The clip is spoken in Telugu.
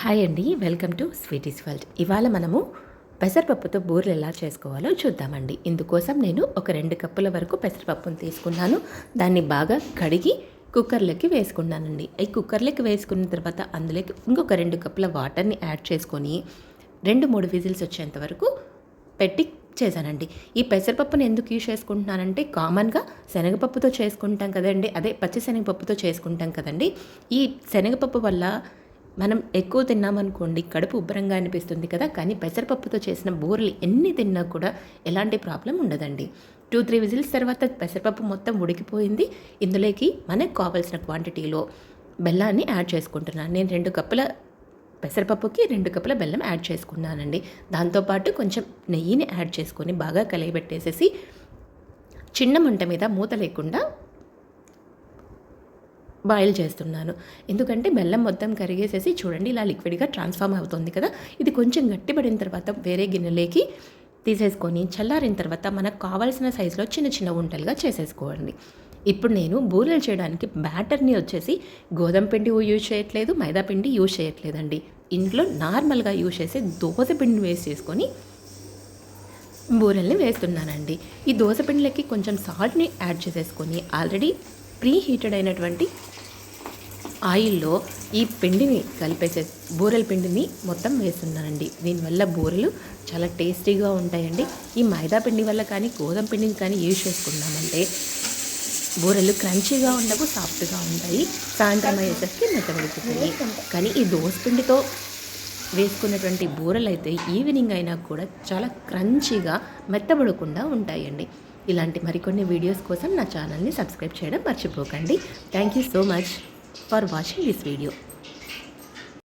హాయ్ అండి వెల్కమ్ టు స్వీటీస్ వరల్డ్. ఇవాళ మనము పెసరపప్పుతో బూరెలు ఎలా చేసుకోవాలో చూద్దామండి. ఇందుకోసం నేను ఒక రెండు కప్పుల వరకు పెసరపప్పును తీసుకున్నాను. దాన్ని బాగా కడిగి కుక్కర్లోకి వేసుకున్నానండి. ఈ కుక్కర్లోకి వేసుకున్న తర్వాత అందులోకి ఇంకొక రెండు కప్పుల వాటర్ని యాడ్ చేసుకొని రెండు మూడు విజిల్స్ వచ్చేంత వరకు పెట్టి చేశానండి. ఈ పెసరపప్పును ఎందుకు యూజ్ చేసుకుంటున్నానంటే కామన్గా శనగపప్పుతో చేసుకుంటాం కదండి. అదే పచ్చి శనగపప్పుతో చేసుకుంటాం కదండి. ఈ శనగపప్పు వల్ల మనం ఎక్కువ తిన్నామనుకోండి కడుపు ఉబ్బరంగా అనిపిస్తుంది కదా. కానీ పెసరపప్పుతో చేసిన బూరెలు ఎన్ని తిన్నా కూడా ఎలాంటి ప్రాబ్లం ఉండదండి. టూ త్రీ విజిల్స్ తర్వాత పెసరపప్పు మొత్తం ఉడికిపోయింది. ఇందులోకి మనకు కావాల్సిన క్వాంటిటీలో బెల్లాన్ని యాడ్ చేసుకుంటున్నాను. నేను రెండు కప్పుల పెసరపప్పుకి రెండు కప్పుల బెల్లం యాడ్ చేసుకున్నానండి. దాంతోపాటు కొంచెం నెయ్యిని యాడ్ చేసుకొని బాగా కలియబెట్టేసేసి చిన్న మంట మీద మూత లేకుండా బాయిల్ చేస్తున్నాను. ఎందుకంటే బెల్లం మొత్తం కరిగేసేసి చూడండి ఇలా లిక్విడ్గా ట్రాన్స్ఫార్మ్ అవుతుంది కదా. ఇది కొంచెం గట్టిపడిన తర్వాత వేరే గిన్నెలోకి తీసేసుకొని చల్లారిన తర్వాత మనకు కావాల్సిన సైజులో చిన్న చిన్న వంటలుగా చేసేసుకోండి. ఇప్పుడు నేను బూరెలు చేయడానికి బ్యాటర్ని వచ్చేసి గోధుమ పిండి యూజ్ చేయట్లేదు మైదా పిండి యూజ్ చేయట్లేదండి. ఇంట్లో నార్మల్గా యూజ్ చేసే దోశ పిండిని వేస్ట్ చేసుకొని బూరెల్ని వేస్తున్నానండి. ఈ దోశ పిండిలకి కొంచెం సాల్ట్ని యాడ్ చేసేసుకొని ఆల్రెడీ ప్రీ హీటెడ్ అయినటువంటి ఆయిల్లో ఈ పిండిని కలిపేసే బూరెల పిండిని మొత్తం వేస్తున్నానండి. దీనివల్ల బూరెలు చాలా టేస్టీగా ఉంటాయండి. ఈ మైదా పిండి వల్ల కానీ గోధుమ పిండిని కానీ యూజ్ చేసుకున్నామంటే బూరెలు క్రంచీగా ఉండవు సాఫ్ట్గా ఉంటాయి. సాయంత్రం అయ్యేసరికి మెత్తబడిపోతాయి కానీ ఈ దోశ పిండితో వేసుకున్నటువంటి బూరెలు అయితే ఈవినింగ్ అయినా కూడా చాలా క్రంచీగా మెత్తబడకుండా ఉంటాయండి. ఇలాంటి మరికొన్ని వీడియోస్ కోసం నా ఛానల్ని సబ్స్క్రైబ్ చేయడం మర్చిపోకండి. Thank you so much. For watching this video.